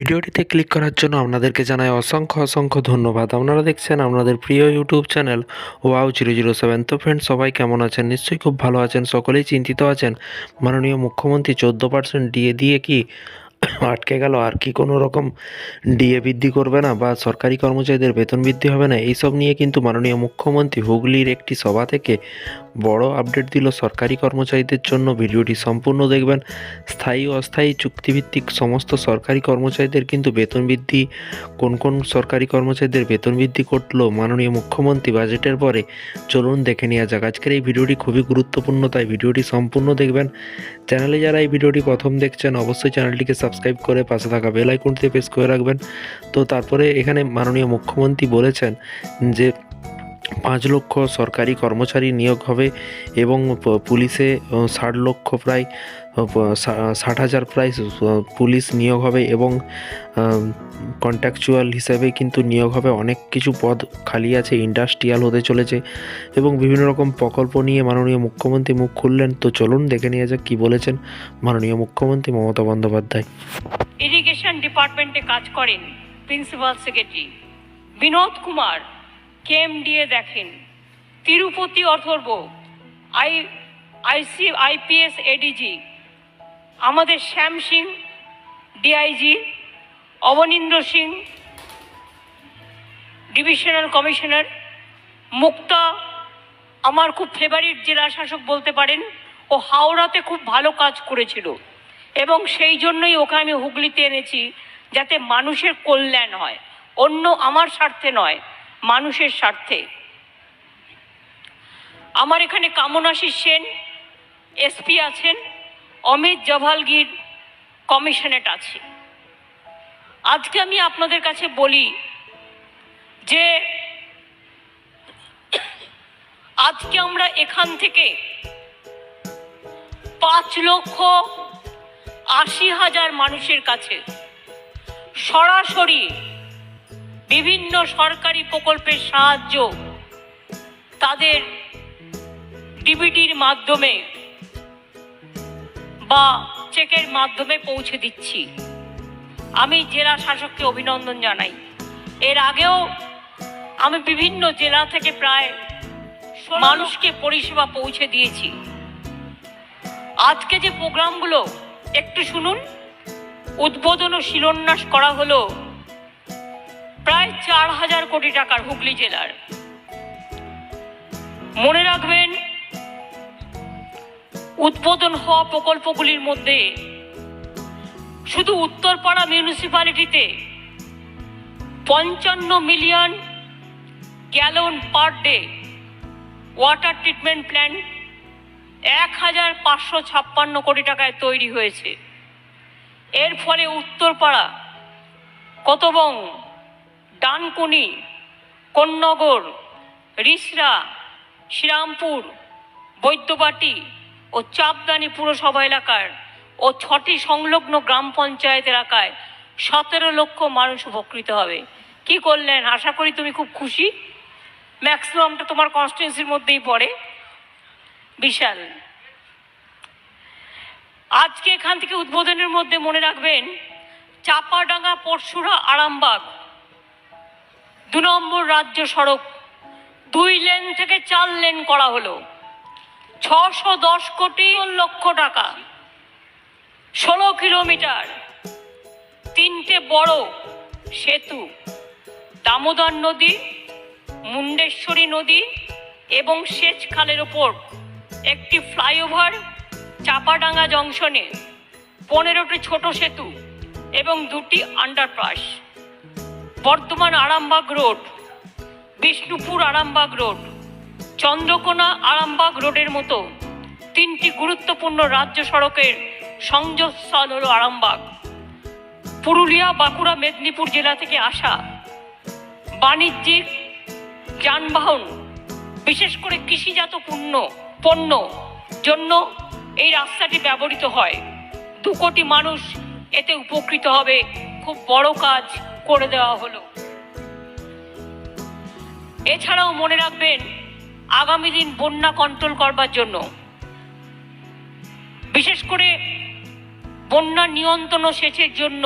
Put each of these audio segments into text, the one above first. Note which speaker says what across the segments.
Speaker 1: ভিডিওটিতে ক্লিক করার জন্য আপনাদেরকে জানাই অসংখ্য অসংখ্য ধন্যবাদ। আপনারা দেখছেন আপনাদের প্রিয় YouTube channel wow zero zero seven তো ফ্রেন্ড সবাই কেমন আছেন? নিশ্চয়ই খুব ভালো আছেন। সকলেই চিন্তিত আছেন। মাননীয় মুখ্যমন্ত্রী চোদ্দ পার্সেন্ট ডিএ দিয়ে কি আটকে গেল? আর কি কোনো রকম ডিএ বৃদ্ধি করবে না বা সরকারি কর্মচারীদের বেতন বৃদ্ধি হবে না? এইসব নিয়ে কিন্তু মাননীয় মুখ্যমন্ত্রী হুগলির একটি সভা থেকে বড় আপডেট দিল সরকারি কর্মচারীদের জন্য। ভিডিওটি সম্পূর্ণ দেখবেন। স্থায়ী অস্থায়ী চুক্তিভিত্তিক সমস্ত সরকারি কর্মচারীদের কিন্তু বেতন বৃদ্ধি। কোন কোন সরকারি কর্মচারীদের বেতন বৃদ্ধি করল মাননীয় মুখ্যমন্ত্রী বাজেটের পরে চলুন দেখে নেওয়া যাক। আজকের এই ভিডিওটি খুবই গুরুত্বপূর্ণ, তাই ভিডিওটি সম্পূর্ণ দেখবেন। চ্যানেলে যারা এই ভিডিওটি প্রথম দেখছেন, অবশ্যই চ্যানেলটিকে সাবস্ক্রাইব করে পাশে থাকা বেল আইকনটিতে প্রেস করে রাখবেন। তো তারপরে এখানে মাননীয় মুখ্যমন্ত্রী বলেছেন যে পাঁচ লক্ষ সরকারি কর্মচারী নিয়োগ হবে এবং পুলিশে ষাট লক্ষ প্রায় ষাট হাজার প্রায় পুলিশ নিয়োগ হবে এবং কন্ট্রাকচুয়াল হিসেবে কিন্তু নিয়োগ হবে। অনেক কিছু পদ খালি আছে, ইন্ডাস্ট্রিয়াল হতে চলেছে এবং বিভিন্ন রকম প্রকল্প নিয়ে মাননীয় মুখ্যমন্ত্রী মুখ খুললেন। তো চলুন দেখে নিয়ে যাক কী বলেছেন মাননীয় মুখ্যমন্ত্রী মমতা বন্দ্যোপাধ্যায়।
Speaker 2: ইরিগেশন ডিপার্টমেন্টে কাজ করেন principal secretary Binod Kumar. KMDA দেখেন। Tirupati Atharva, I, IC, IPS, ADG. আমাদের Shyam Singh, DIG, Abanindra Singh, divisional commissioner, Mukta, আমার খুব ফেভারিট জেলা শাসক বলতে পারেন, ও হাওড়াতে খুব ভালো কাজ করেছিল। এবং সেই জন্যই ওকে আমি হুগলিতে এনেছি, যাতে মানুষের কল্যাণ হয়, অন্য আমার স্বার্থে নয়। মানুষের স্বার্থে। আমার এখানে কামনাশী সেন এসপি আছেন অমিত জভালগির কমিশনেট আছে। আজকে আমি আপনাদের কাছে বলি যে, আজকে আমরা এখান থেকে পাঁচ লক্ষ আশি হাজার মানুষের কাছে সরাসরি বিভিন্ন সরকারি প্রকল্পের সাহায্য তাদের ডিবিটির মাধ্যমে বা চেকের মাধ্যমে পৌঁছে দিচ্ছি। আমি জেলা শাসককে অভিনন্দন জানাই। এর আগেও আমি বিভিন্ন জেলা থেকে প্রায় মানুষকে পরিষেবা পৌঁছে দিয়েছি। আজকে যে প্রোগ্রামগুলো, একটু শুনুন। উদ্বোধন ও শিলান্যাস করা হলো প্রায় চার হাজার কোটি টাকার হুগলি জেলার। মনে রাখবেন, উদ্বোধন হওয়া প্রকল্পগুলির মধ্যে শুধু উত্তরপাড়া মিউনিসিপ্যালিটিতে পঞ্চান্ন million gallon per day water treatment plant এক হাজার পাঁচশো ছাপ্পান্ন কোটি টাকায় তৈরি হয়েছে। এর ফলে উত্তরপাড়া কতবং ডানকুনি কন্যগর রিসরা, শ্রীরামপুর, বৈদ্যবাটি ও চাপদানি পুরসভা এলাকার ও ছটি সংলগ্ন গ্রাম পঞ্চায়েত এলাকায় সতেরো লক্ষ মানুষ উপকৃত হবে। কি করলেন? আশা করি তুমি খুব খুশি। ম্যাক্সিমামটা তোমার কনস্টিটেন্সির মধ্যেই পড়ে। বিশাল। আজকে এখান থেকে উদ্বোধনের মধ্যে মনে রাখবেন, চাপাডাঙ্গা, পরশুরা, আরামবাগ। দু নম্বর রাজ্য সড়ক। দুই লেন থেকে চার লেন করা হলো। ছশো দশ কোটি লক্ষ টাকা। ষোলো কিলোমিটার। তিনটে বড় সেতু। দামোদর নদী, মুন্ডেশ্বরী নদী এবং সেচ খালের ওপর একটি ফ্লাইওভার চাপাডাঙ্গা জংশনে। পনেরোটি ছোট সেতু এবং দুটি underpass Bardhaman Arambagh road, Bishnupur Arambagh road, Chandrakona Arambagh রোডের মতো তিনটি গুরুত্বপূর্ণ রাজ্য সড়কের সংযোগস্থল হল আরামবাগ। পুরুলিয়া, বাঁকুড়া, মেদিনীপুর জেলা থেকে আসা বাণিজ্যিক যানবাহন, বিশেষ করে কৃষিজাত পণ্য পণ্য জন্য এই রাস্তাটি ব্যবহৃত হয়। দু কোটি মানুষ এতে উপকৃত হবে। খুব বড় কাজ। করে দেওয়া হলো। এছাড়াও মনে রাখবেন, আগামী দিন বন্যা কন্ট্রোল করবার জন্য, বিশেষ করে বন্যা নিয়ন্ত্রণ ও সেচের জন্য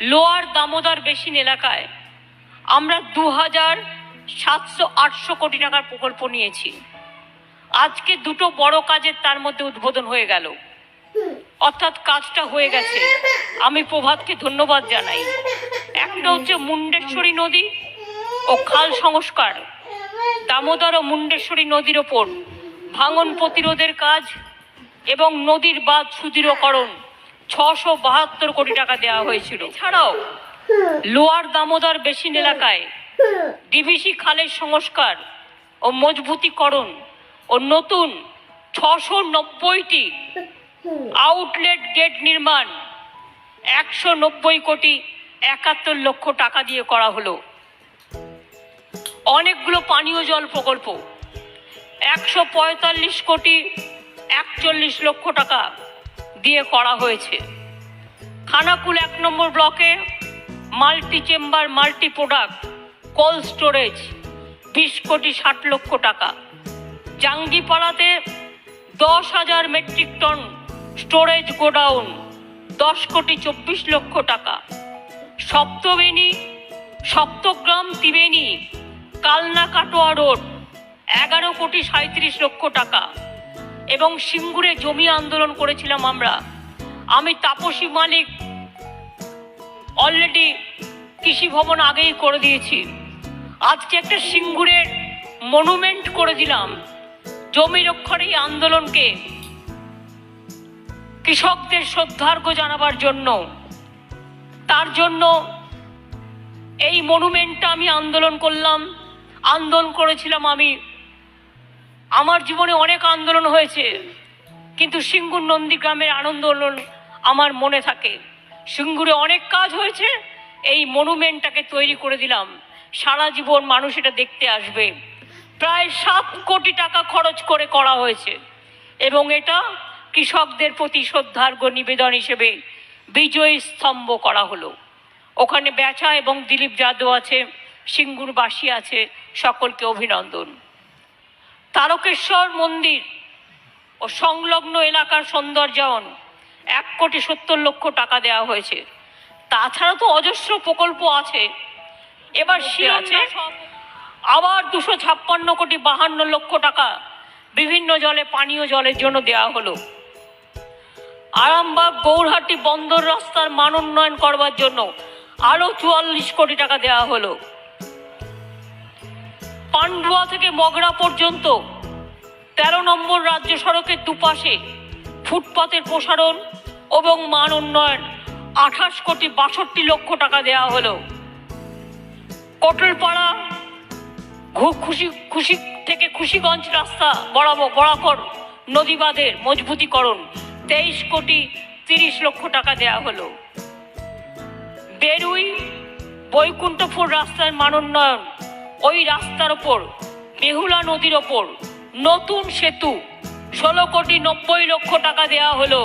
Speaker 2: লোয়ার দামোদর বেসিন এলাকায় আমরা দু হাজার সাতশো আটশো কোটি টাকার প্রকল্প নিয়েছি। আজকে দুটো বড় কাজের তার মধ্যে উদ্বোধন হয়ে গেল। অর্থাৎ কাজটা হয়ে গেছে। আমি প্রভাতকে ধন্যবাদ জানাই। একটা হচ্ছে মুন্ডেশ্বরী নদী ও খাল সংস্কার। দামোদর ও মুন্ডেশ্বরী নদীর ওপর ভাঙন প্রতিরোধের কাজ এবং নদীর বাঁধ সুদৃঢ়করণ ছশো বাহাত্তর কোটি টাকা দেওয়া হয়েছিল। এছাড়াও লোয়ার দামোদর বেসিন এলাকায় ডিভিসি খালের সংস্কার ও মজবুতিকরণ ও নতুন ছশো নব্বইটি আউটলেট গেট নির্মাণ। একশো নব্বই কোটি একাত্তর লক্ষ টাকা দিয়ে করা হলো। অনেকগুলো পানীয় জল প্রকল্প। একশো পঁয়তাল্লিশ কোটি একচল্লিশ লক্ষ টাকা দিয়ে করা হয়েছে। খানাকুল এক নম্বর ব্লকে multi chamber multi product cold storage বিশ কোটি ষাট লক্ষ টাকা। জাঙ্গিপাড়াতে দশ হাজার মেট্রিক টন স্টোরেজ গোডাউন, দশ কোটি চব্বিশ লক্ষ টাকা। সপ্তবেণী, সপ্তগ্রাম ত্রিবেণী, কালনা কাটোয়া রোড, এগারো কোটি সাঁত্রিশ লক্ষ টাকা। এবং সিঙ্গুরে জমি আন্দোলন করেছিলাম আমরা। আমি তাপসী মালিক অলরেডি কৃষি ভবন আগেই করে দিয়েছি। আজকে একটা সিঙ্গুরের মনুমেন্ট করে দিলাম। জমি রক্ষার এই আন্দোলনকে কৃষকদের শ্রদ্ধার্ঘ্য জানাবার জন্য। তার জন্য এই মনুমেন্টটা আমি আন্দোলন করলাম। আন্দোলন করেছিলাম আমি। আমার জীবনে অনেক আন্দোলন হয়েছে, কিন্তু সিঙ্গুর নন্দীগ্রামের আন্দোলন আমার মনে থাকে। সিঙ্গুরে অনেক কাজ হয়েছে, এই মনুমেন্টটাকে তৈরি করে দিলাম। সারা জীবন মানুষ এটা দেখতে আসবে। প্রায় সাত কোটি টাকা খরচ করে করা হয়েছে। এবং এটা কৃষকদের প্রতি শ্রদ্ধার্ঘ নিবেদন হিসেবে বিজয়ী স্তম্ভ করা হলো। ওখানে বেচা এবং দিলীপ যাদব আছে সিঙ্গুরবাসী আছে সকলকে অভিনন্দন। তারকেশ্বর মন্দির ও সংলগ্ন এলাকার সৌন্দর্যায়ন এক কোটি সত্তর লক্ষ টাকা দেওয়া হয়েছে। তাছাড়া তো অজস্র প্রকল্প আছে। এবার আছে? আবার দুশো ছাপ্পান্ন কোটি বাহান্ন লক্ষ টাকা বিভিন্ন জলে পানীয় জলের জন্য দেওয়া হলো। আরামবাগ গৌরহাটি বন্দর রাস্তার মান উন্নয়ন করবার জন্য আরও চুয়াল্লিশ কোটি টাকা দেওয়া হলো। পান্ডুয়া থেকে মগরা পর্যন্ত তেরো নম্বর রাজ্য সড়কের দুপাশে ফুটপাতের প্রসারণ এবং মান উন্নয়ন আঠাশ কোটি বাষট্টি লক্ষ টাকা দেওয়া হলো। কটলপাড়া খুশি খুশি থেকে খুশিগঞ্জ রাস্তা বরাবর বরাকর নদীবাদের মজবুতিকরণ তেইশ কোটি তিরিশ লক্ষ টাকা দেওয়া হলো। বেরুই বৈকুণ্ঠপুর রাস্তার মানোন্নয়ন। ওই রাস্তার ওপর বেহুলা নদীর ওপর নতুন সেতু, ষোলো কোটি নব্বই লক্ষ টাকা দেওয়া হলো।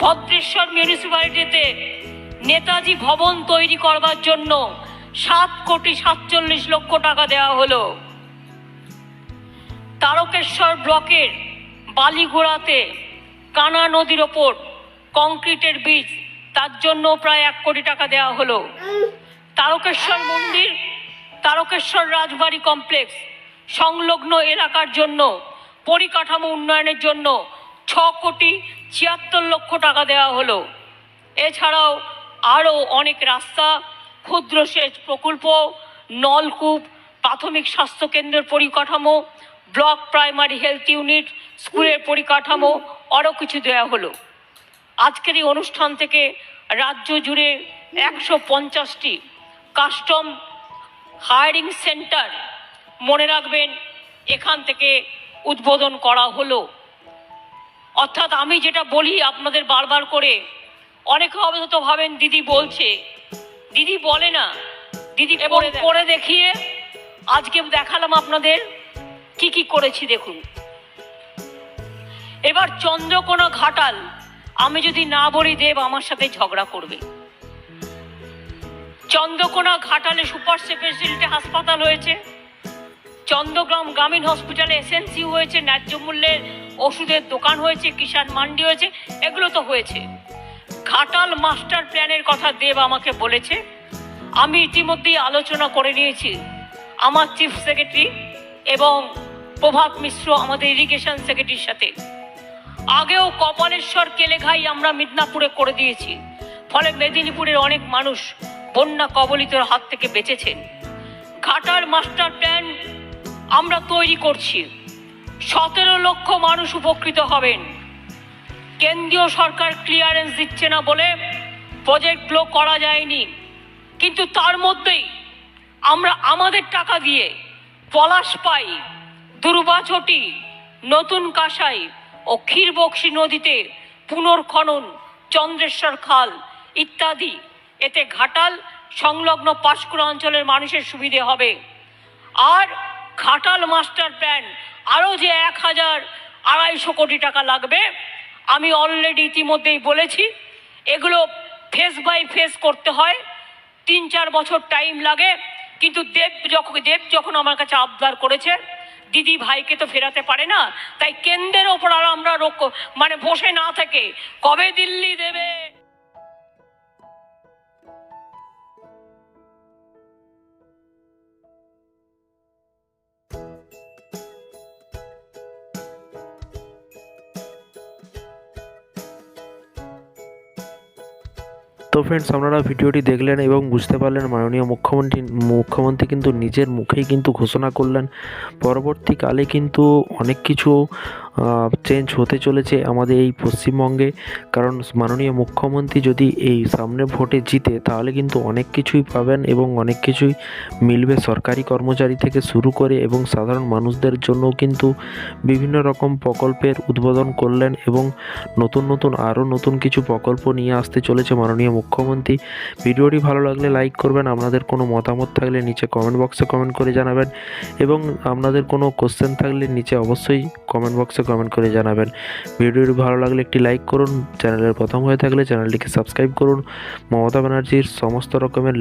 Speaker 2: ভদ্রেশ্বর মিউনিসিপ্যালিটিতে নেতাজি ভবন তৈরি করবার জন্য সাত কোটি সাতচল্লিশ লক্ষ টাকা দেওয়া হলো। তারকেশ্বর ব্লকের বালিগোড়াতে কানা নদীর ওপর কংক্রিটের বীজ, তার জন্য প্রায় এক কোটি টাকা দেওয়া হলো। তারকেশ্বর মন্দির, তারকেশ্বর রাজবাড়ি কমপ্লেক্স, সংলগ্ন এলাকার জন্য, পরিকাঠামো উন্নয়নের জন্য ছ কোটি ছিয়াত্তর লক্ষ টাকা দেওয়া হলো। এছাড়াও আরও অনেক রাস্তা ক্ষুদ্র সেচ প্রকল্প, নলকূপ, প্রাথমিক স্বাস্থ্যকেন্দ্রের পরিকাঠামো ব্লক প্রাইমারি হেলথ ইউনিট স্কুলের পরিকাঠামো আরও কিছু দেওয়া হলো। আজকের এই অনুষ্ঠান থেকে রাজ্য জুড়ে একশো পঞ্চাশটি কাস্টম হায়ারিং সেন্টার মনে রাখবেন এখান থেকে উদ্বোধন করা হলো। অর্থাৎ আমি যেটা বলি আপনাদের বারবার করে অনেকে অবগত ভাবেন দিদি বলছে দিদি বলে না দিদি করে দেখিয়ে আজকে দেখালাম আপনাদের কি কি করেছি দেখুন। এবার চন্দ্রকোনা ঘাটাল, আমি যদি না বলি দেব আমার সাথে ঝগড়া করবে। চন্দ্রকোনা ঘাটালে সুপার স্পেশালিটি হাসপাতাল হয়েছে। চন্দ্রগ্রাম গ্রামীণ হসপিটালে এসএনসি হয়েছে, ন্যায্য মূল্যের ওষুধের দোকান হয়েছে, কিষাণ মান্ডি হয়েছে, এগুলো তো হয়েছে। ঘাটাল মাস্টার প্ল্যানের কথা দেব আমাকে বলেছে। আমি ইতিমধ্যেই আলোচনা করে নিয়েছি। আমার চিফ সেক্রেটারি এবং প্রভাত মিশ্র আমাদের ইরিগেশন সেক্রেটারির সাথে। আগেও কপালেশ্বর কেলেঘাই আমরা মিদনাপুরে করে দিয়েছি। ফলে মেদিনীপুরের অনেক মানুষ বন্যা কবলিতর হাত থেকে বেঁচেছেন। ঘাটার মাস্টার প্ল্যান আমরা তৈরি করছি। সতেরো লক্ষ মানুষ উপকৃত হবেন। কেন্দ্রীয় সরকার ক্লিয়ারেন্স দিচ্ছে না বলে প্রজেক্ট প্রজেক্টগুলো করা যায়নি। কিন্তু তার মধ্যেই আমরা আমাদের টাকা দিয়ে পলাশ পাই। দুর্বাছটি নতুন কাঁসাই ও ক্ষীরবক্সি নদীতে পুনর্খনন, চন্দ্রেশ্বর খাল ইত্যাদি। এতে ঘাটাল সংলগ্ন পাঁশকুড়া অঞ্চলের মানুষের সুবিধে হবে। আর ঘাটাল মাস্টার প্ল্যান আরও যে এক হাজার আড়াইশো কোটি টাকা লাগবে, আমি অলরেডি ইতিমধ্যেই বলেছি, এগুলো ফেস বাই ফেস করতে হয়। তিন চার বছর টাইম লাগে, কিন্তু দেব যখন দেব যখন আমার কাছে আবদার করেছে দিদি ভাইকে তো ফেরাতে পারে না। তাই কেন্দ্রের ওপর আর আমরা মানে বসে না থেকে কবে দিল্লি দেবে?
Speaker 1: ফ্রেন্ডস আপনারা ভিডিওটি দেখলেন এবং বুঝতে পারলেন মাননীয় মুখ্যমন্ত্রী মুখ্যমন্ত্রী কিন্তু নিজের মুখেই কিন্তু ঘোষণা করলেন। পরবর্তীকালে কিন্তু অনেক কিছু চেঞ্জ হতে চলেছে আমাদের এই পশ্চিমবঙ্গে। কারণ মাননীয় মুখ্যমন্ত্রী যদি এই সামনে ভোটে জিতে, তাহলে কিন্তু অনেক কিছুই পাবেন এবং অনেক কিছুই মিলবে সরকারি কর্মচারী থেকে শুরু করে এবং সাধারণ মানুষদের জন্য কিন্তু বিভিন্ন রকম প্রকল্পের উদ্বোধন করলেন এবং নতুন নতুন আরও নতুন কিছু প্রকল্প নিয়ে আসতে চলেছে মাননীয় মুখ্যমন্ত্রী। ভিডিওটি ভালো লাগলে লাইক করবেন, আপনাদের কোনো মতামত থাকলে নিচে কমেন্ট বক্সে কমেন্ট করে জানাবেন এবং আপনাদের কোনো কোশ্চেন থাকলে নিচে অবশ্যই কমেন্ট বক্সে কমেন্ট করে জানাবেন। ভিডিওটি ভালো লাগলে একটি লাইক করুন। চ্যানেলের প্রথম হয়ে থাকলে চ্যানেলটিকে সাবস্ক্রাইব করুন। মমতা ব্যানার্জির সমস্ত রকমের